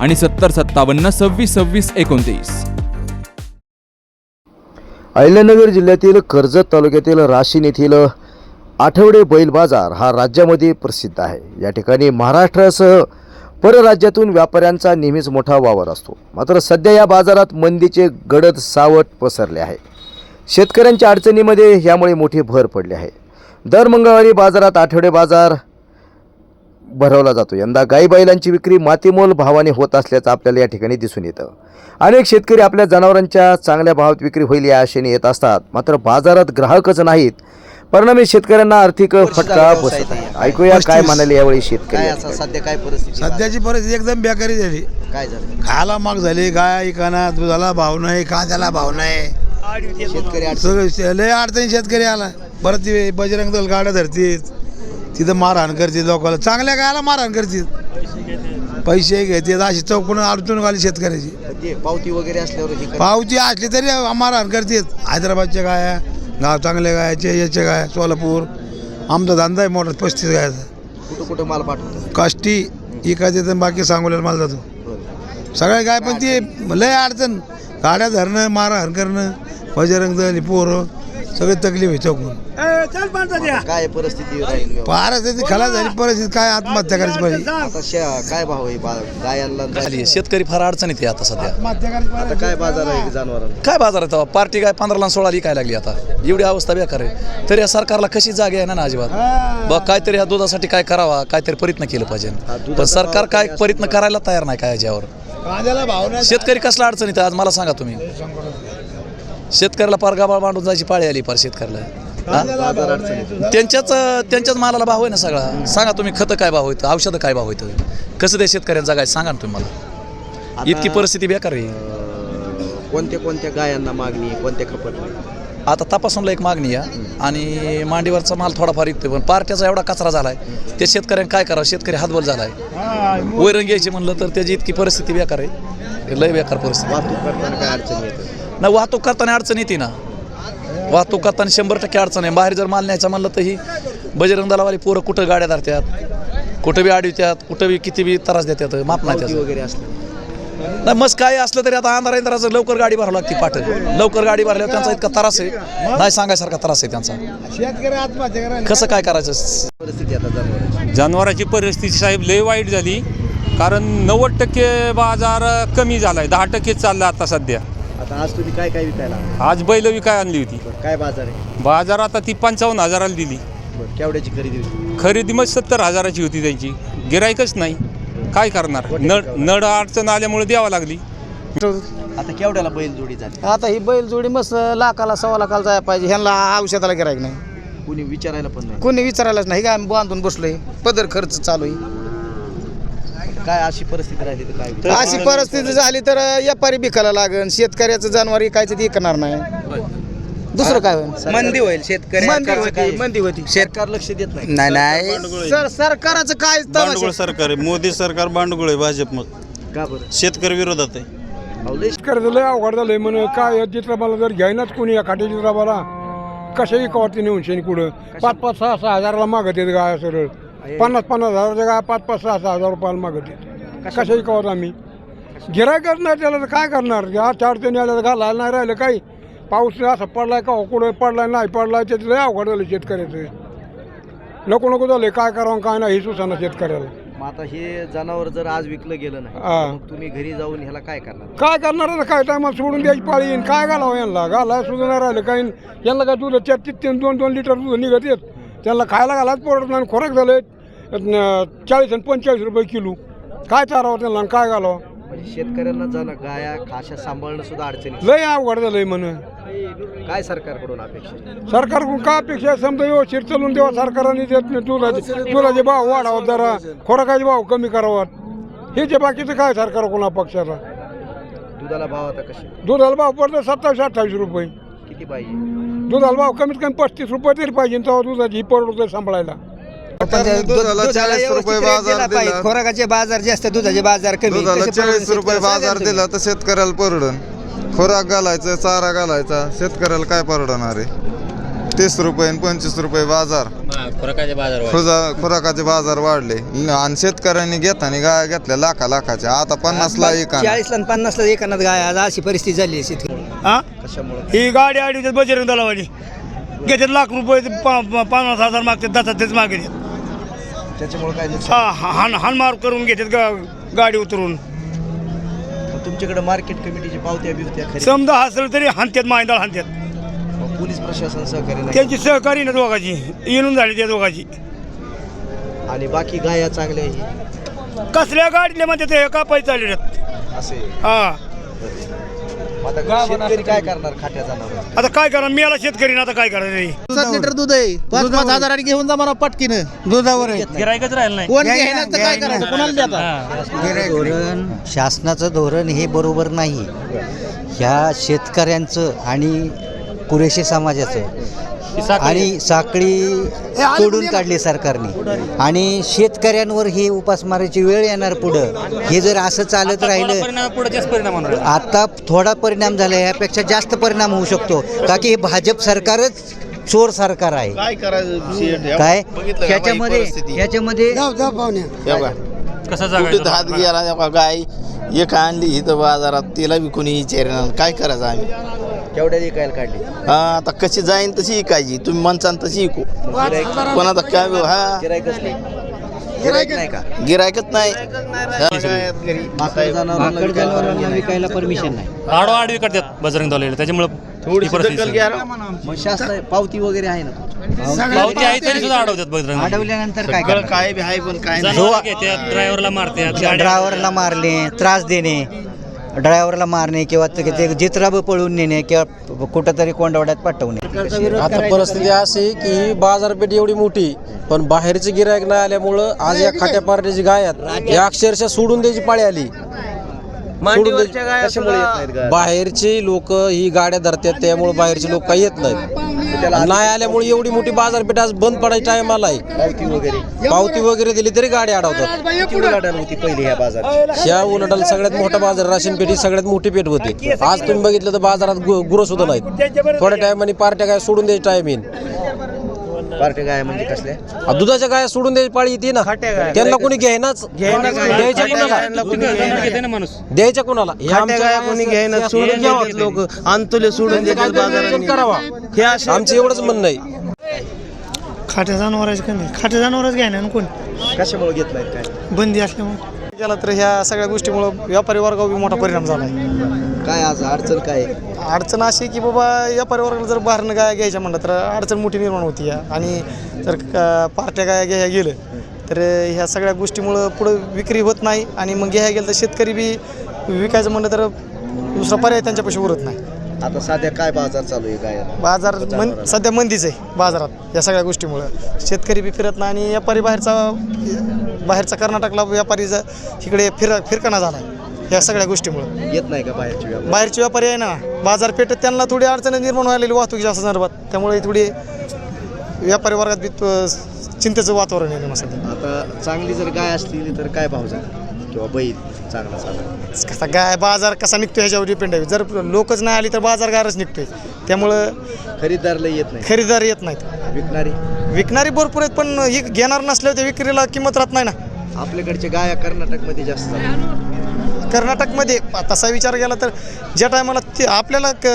आणि सत्तर सत्तावन्न सव्वीस सव्वीस एकोणतीस. अहिल्यानगर जिल्ह्यातील कर्जत तालुक्यातील राशीन येथील आठवडे बैल बाजार हा राज्यामध्ये प्रसिद्ध आहे. या ठिकाणी महाराष्ट्रासह परराज्यातून व्यापाऱ्यांचा नेहमीच मोठा वावर असतो. मात्र सध्या या बाजारात मंदीचे गडद सावट पसरले आहे. शेतकऱ्यांच्या अडचणीमध्ये यामुळे मोठी भर पडली आहे. दर मंगळवारी बाजारात आठवडे बाजार भरवला जातो. यंदा गाई बैलांची विक्री मातीमोल भावाने होत असल्याचं आपल्याला या ठिकाणी दिसून येतं. अनेक शेतकरी आपल्या जनावरांच्या चांगल्या भावात विक्री होईल या आशेने येत असतात. मात्र बाजारात ग्राहकच नाहीत. परिणामी शेतकऱ्यांना आर्थिक फटका बसत आहे. ऐकूया काय म्हणाले यावेळी शेतकरी. सध्या काय परिस्थिती सध्याची परिस्थिती एकदम बेकारी झाली. काय झालं? खायला माग झाली गाय इकाना दुधाला भाव नाही कांद्याला भाव नाही. शेतकरी लय अडचणी शेतकरी आला. परत ते बजरंग दल गाड्या धरतील तिथं मारहाण करतील लोकांना. चांगल्या गायला मारहाण करतील पैसे घेतात अशी चौकून अडचण आली शेतकऱ्याची. पावती वगैरे असल्यावर पावती असली तरी मारहाण करतात हैदराबादच्या गाया गाव चांगल्या गायाचे याचे गाय सोलापूर. आमचा धंदा आहे मोठा पस्तीस गायाचा. कुठं कुठं माल पाठवतो काष्टी इकायचे तर बाकी सांगोल्याला माल जातो. सगळ्या काय पण ते लय अडचण. गाड्या धरणं मारहाण करणं बजरंग दल पोरं. सगळे तकलीफ आहे चौकून काय परिस्थिती राहील व्यवहार? पारच ती खलास झाली परिस्थिती काय आत्महत्या करायची पाहिजे? आता शे- काय भाव आहे बा- गायांना खाली शेतकरी फार अडचणीत आहे आता सध्या. आता काय बाजार आहे जनावरांना काय बाजारात आहे? पार्टी काय पंधराला आणि सोळाला काय लागली आता. एवढी अवस्था बेकार आहे. तरी या सरकारला कशी जागे आहे ना ना अजिबात बघ काहीतरी ह्या दुधासाठी काय करावा काहीतरी प्रयत्न केलं पाहिजे. पण सरकार काय प्रयत्न करायला तयार नाही काय याच्यावर? कांद्याला भाव नाही. शेतकरी कसला अडचणीत आहे? आज मला सांगा तुम्ही. शेतकऱ्याला पार गाबाळ मांडून जायची पाळी आली पार शेतकऱ्याला. हा? त्यांच्याच त्यांच्याच मालाला भाव आहे ना सगळा. सांगा तुम्ही खतं काय भाव होतं औषधं काय भाव होतं कसं ते शेतकऱ्यांना जगायचं सांगा ना तुम्ही मला. इतकी परिस्थिती बेकार आहे. अं, कोणत्या कोणत्या गायांना मागणी आहे, कोणत्या खपत नाही आता तपासूनला एक मागणी आहे आणि मांडीवरचा माल थोडाफार विकतोय पण पार्ट्याचा एवढा कचरा झालाय. ते शेतकऱ्यांनी काय करावं? शेतकरी हातबल झालाय. वैरण घ्यायची म्हणलं तर त्याची इतकी परिस्थिती बेकार आहे. लय बेकार परिस्थिती. वाहतूक करताना काय अडचणी येतात ना वाहतूक करताना अडचण येते ना. वाहतूक करताना शंभर टक्के अडचण आहे. बाहेर जर माल न्यायचा म्हणलं तर ही बजरंग दलावाली पोरं कुठं गाड्या धरतात कुठं बी अडवित्यात कुठं बी किती बी त्रास देतात माप नाही त्याचं. वगैरे असल्या नाही मस्त काय असलं तरी आता अंधारा इंधाराचं लवकर गाडी भरावं लागते पाठ. लवकर गाडी भरल्यावर त्यांचा इतका त्रास आहे. नाही सांगायसारखा त्रास आहे त्यांचा. कसं काय करायचं? परिस्थिती आता जनावरांची परिस्थिती साहेब लय वाईट झाली. कारण नव्वद टक्के बाजार कमी झालाय. दहा टक्के चालला आता सध्या. आता आज तुम्ही काय काय विकायला आज बैल विकाय आणली होती. बरं, काय बाजार आहे? बाजार आता ती पंचावन्न हजाराला दिली. बरं केवढ्याची खरेदी होती? खरेदी मग सत्तर हजाराची होती त्यांची. गिरायकच नाही. काय करणार? नड नड अडचण आल्यामुळे द्यावं लागली. आता केवढ्याला बैल जोडी झाली? आता ही बैल जोडी मस्त लाखाला सव्वा लाखाला जायला पाहिजे. ह्यांना औषधाला गिरायक नाही. कुणी विचारायला पण नाही. कोणी विचारायलाच नाही. काय आम्ही बांधून बसलोय. पदर खर्च चालू आहे. काय अशी परिस्थिती राहिली तर काय? अशी परिस्थिती झाली तर व्यापारी बिकायला लागन. शेतकऱ्याचं जानवर कायचं ते ऐकणार नाही. दुसरं काय होईल? मंदी होईल शेतकरी. मंदी होती मंदी होती. सरकार लक्ष देत नाही. नाही नाही. सर सरकाराचं काय भांडवल? सरकार आहे. मोदी सरकार भांडवळ आहे भाजप मग का बरं? शेतकरी विरोधात आहे. अहो, लय कर्ज लय अवघड झालंय म्हण. काय चित्रपाला जर घ्यायनाच कोणी या खाटे चित्रपाला कशाही कवरती नेऊन शेणी कुठं? पाच पाच सहा सहा हजाराला मागत येत गाय सरळ. पन्नास पन्नास हजाराच्या गाय पाच पाच सहा सहा हजार रुपयाला मागत कशाही कवत आम्ही? गिरायकच नाही त्याला तर काय करणार? या चार ते आल्या घालायला नाही राहिलं काही. पाऊस असा पडलाय का कुठं पडलाय नाही पडलाय त्याचं लय अवघड झालं शेतकऱ्याचं. नको नको झालं काय करावं काय नाही हे सुसाना शेतकऱ्याला. मग आता हे जनावर जर आज विकलं गेलं नाही हा. मग तुम्ही घरी जाऊन ह्याला काय करणार? काय करणार आता? काय टायमाला सोडून द्यायची पाळी येईन? काय घालावं यांना? घालाय सुद्धा नाही राहिलं काही. यांना काय दूध चार तीन तीन दोन दोन लिटर दूध निघत येत त्यांना खायला घालायच परवडत नाही खोराक झाले चाळीस आणि पंचेचाळीस रुपये किलो. काय चारावं त्यांना काय घालावं? म्हणजे शेतकऱ्यांना जाणं गाया खाशा सांभाळणं सुद्धा अडचणी लय अवघड झालंय म्हण. काय सरकारकडून अपेक्षा? सरकारकडून काय अपेक्षा आहे? समजा व्यवस्थित चालून देवा सरकारने देत नाही दुधाचे दुधाचे भाव वाढावा जरा. खोराकाचे भाव कमी करावा. हे जे बाकीचं काय सरकारकडून अपेक्षाला दुधाला भाव आता कसे? दुधाला भाव पडतो सत्तावीस अठ्ठावीस रुपये. किती पाहिजे? दुधाला भाव कमीत कमी पस्तीस रुपये तरी पाहिजे तेव्हा दुधाची परवडते सांभाळायला. दुधाला चाळीस रुपये बाजार दिला खोराकाचे बाजार जास्त दुधाचे बाजार कमी. दुधाला चाळीस रुपये शेतकऱ्याला? बाजार दिला तर शेतकऱ्याला परवडन. खुराक घालायचं चारा घालायचा शेतकऱ्याला काय परवडणार आहे? तीस रुपये आणि पंचवीस रुपये बाजार. खुजा खुराकाचे बाजार वाढले. ल- आणि शेतकऱ्यांनी घेताना गाय घेतल्या लाखा लाखाच्या आता पन्नासला तुम्ही. एका चाळीसला आणि पन्नासला एकानात गाय. आज अशी परिस्थिती झाली आहे शेतकरी हा? कशामुळे? ही गाडी आडी बजरंग दलावाली. घेतात लाख रुपये पा- पा- पन्नास हजार मागतात दस तेच मागे त्याच्यामुळे काय नुकसान? हा हान हानमार करून घेतात गा- गाडी उतरून. मग तुमच्याकडे मार्केट कमिटीची पावत्या बिवत्या खरी समजा हसलं तरी हानत्यात मायदाळ हानत्यात मग पोलीस प्रशासन सहकारी नाही त्यांची सहकारी ना दोघाची. येऊन झाली त्या दोघाची. आणि बाकी गाया चांगल्या कसल्या गाडीले म्हणते ते? का पैसे आले असे. हा. आता शेतकरी काय करणार खाट्या जनावर आता काय करा मी याला शेतकरी ना आता काय करायचं सात लिटर दूध आहे. पाच पाच हजाराने घेऊन जा मला पटकीनं. दुधावर आहे. कोण घेणार तर काय करायचं? कोणाला देतात धोरण शासनाचं धोरण हे बरोबर नाही. ह्या शेतकऱ्यांचं आणि पुरेशे समाजाचं आणि साखळी तोडून काढली सरकारने. आणि शेतकऱ्यांवर ही उपासमारीची वेळ येणार पुढं. हे जर असं चालत राहिलं आता थोडा परिणाम झाला यापेक्षा जास्त परिणाम होऊ शकतो. का की हे भाजप सरकारच चोर सरकार आहे. काय करायचं? काय? ह्याच्यामध्ये ह्याच्यामध्ये कुठे हात गेला गाय एक आणली इथं बाजारात तिला कोणी विचारणार काय करायचं आम्ही? केवढ्या विकायला काढली? हा आता कशी जाईन तशी इकायची तुम्ही म्हणसान तशी इकू पण आता काय हा. गिरायकच नाही. गिरायक नाही का? गिरायकच नाही. माकड जनावरांना माकड विकायला जनावरांना परवानगी नाही. विकायला परमिशन नाही. आडवाआडवी करतात बजरंग दौलेला त्याच्यामुळे थोडी मग पावती वगैरे आहे ना? पावती आहे तरी सुद्धा अडवतात बजरंग अडवल्यानंतर काय करणार? काय बी आहे पण काय नाही. जनावर घेतात ड्रायव्हरला मारतात ड्रायव्हरला मारणे त्रास देणे. ड्रायव्हरला मारणे किंवा ते ते जित्राब पळून नेणे किंवा कुठंतरी कोंडवड्यात पाठवणे. आता परिस्थिती अशी की ही बाजारपेठ एवढी मोठी पण बाहेरचे गिरायक नाही आल्यामुळं आज या खाट्या पार्टीची गाय आहेत. या अक्षरशः सोडून द्यायची पाळी आली. बाहेरची लोक ही गाड्या धरतात त्यामुळे बाहेरचे लोक काही येत नाहीत. नाही आल्यामुळे एवढी मोठी बाजारपेठ आज बंद पडायची टाइम आलाय. पावती वगैरे. पावती वगैरे दिली तरी गाडी अडवतात. होती पहिली ह्या उन्हाळ्याला सगळ्यात मोठा बाजार राशन पेठी सगळ्यात मोठी पेठ होती. आज तुम्ही बघितलं तर बाजारात गुरं सुद्धा नाहीत. थोड्या टायमाने पार्ट्या काय सोडून द्यायची टाइम येईल पार्टी गाया म्हणजे कसल्या आ, दुधाच्या गाय सोडून द्यायची पाळी येते ना. त्यांना कोणी घ्यायनाच द्यायच्या कोणाला? माणूस द्यायच्या कोणाला? हे आमच्या गाया कोणी घ्यायना सोडून सोडून द्यावं. देतात लोक. अंतुले सोडून त्यांचं देतात काहीतरी नियोजन बाजारात करावा. हे असे आमचं एवढंच म्हणणं आहे. खाट्या जनावरांची कमी खाट्या जनावरच घ्यायना ना कोणी? कशामुळे घेत नाहीत काय? बंदी असल्यामुळे. केला तर ह्या सगळ्या गोष्टीमुळं व्यापारी वर्गावर बी मोठा परिणाम झाला आहे काय आज अडचण काय? आहे? अडचण अशी की बाबा व्यापारी वर्गाला जर बाहेरनं गाया घ्यायच्या म्हणलं तर अडचण मोठी निर्माण होती या. आणि जर क- पार्ट्या गाया घ्यायला गेलं तर ह्या सगळ्या गोष्टीमुळं पुढं विक्री होत नाही आणि मग घ्यायला गेलं तर शेतकरी बी विकायचं म्हणलं तर दुसरा पर्याय त्यांच्यापाशी उरत नाही. आता सध्या काय बाजार चालू आहे गाया बाजार मन सध्या मंदीच आहे बाजारात या सगळ्या गोष्टीमुळं. शेतकरी बी फिरत नाही आणि व्यापारी बाहेरचा बाहेरचा कर्नाटकला व्यापारी ज- इकडे फिर फिरकाना झाला या सगळ्या गोष्टीमुळं. येत नाही का बाहेरची व्यापार? बाहेरचे व्यापारी आहे ना. बाजारपेठेत त्यांना थोडी अडचणी निर्माण व्हायला वाहतुकीच्या संदर्भात. त्यामुळे थोडी व्यापारी वर्गात बी त- चिंतेचं वातावरण आहे सध्या. आता चांगली जर गाय असली तर काय भाव जाणार किंवा बैल चांगला चांगला. कसा गाय बाजार कसा निघतो ह्याच्यावर डिपेंड आहे. जर लोकच नाही आली तर बाजार गारच निघतोय. त्यामुळं खरीददारला येत नाही. खरेदीदार येत नाहीत. विकणारी? विकणारी भरपूर आहेत पण ही घेणार नसल्यावर त्या विक्रीला किंमत राहत नाही ना. आपल्याकडच्या गाया कर्नाटकमध्ये जास्त कर्नाटकमध्ये तसा विचार केला तर ज्या टायमाला ते आपल्याला क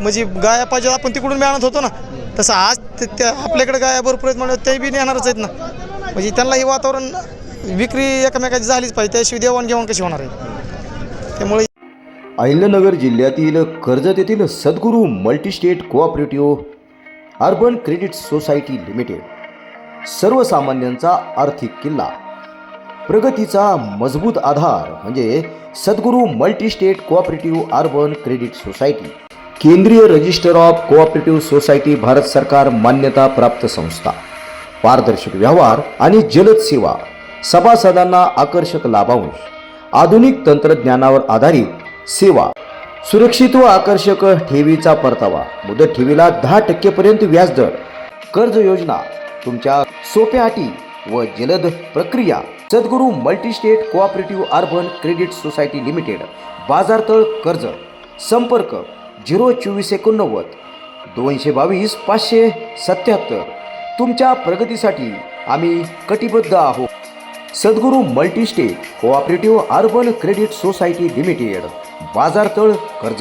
म्हणजे गाया पाहिजे आपण तिकडून बी आणत होतो ना तसं आज त्या आपल्याकडे गाया भरपूर आहेत म्हणजे ते बी नेणारच आहेत ना. म्हणजे त्यांना हे वातावरण विक्री एकमेकाची झालीच पाहिजे त्याशिवाय देवाणघेवाण कशी होणार आहे? त्यामुळे अहिल्यानगर जिल्ह्यातील कर्जत येथील Sadguru multistate cooperative urban credit society limited सर्वसामान्यांचा आर्थिक किल्ला. प्रगतीचा मजबूत आधार म्हणजे Sadguru multistate cooperative urban credit society. केंद्रीय register of cooperative society Bharat सरकार मान्यता प्राप्त संस्था. पारदर्शक व्यवहार आणि जलद सेवा. सभासदांना आकर्षक लाभांश. आधुनिक तंत्रज्ञानावर आधारित सेवा. सुरक्षित व आकर्षक ठेवीचा परतावा. मुदत ठेवीला दहा टक्केपर्यंत व्याजदर. कर्ज योजना. तुमच्या सोप्या अटी व जलद प्रक्रिया. Sadguru multistate cooperative urban credit society limited बाजारतळ कर्ज संपर्क झिरो चोवीस एकोणनव्वद दोनशे बावीस पाचशे सत्याहत्तर. तुमच्या प्रगतीसाठी आम्ही कटिबद्ध आहोत. Sadguru multistate cooperative urban credit society limited बाजारतळ कर्ज.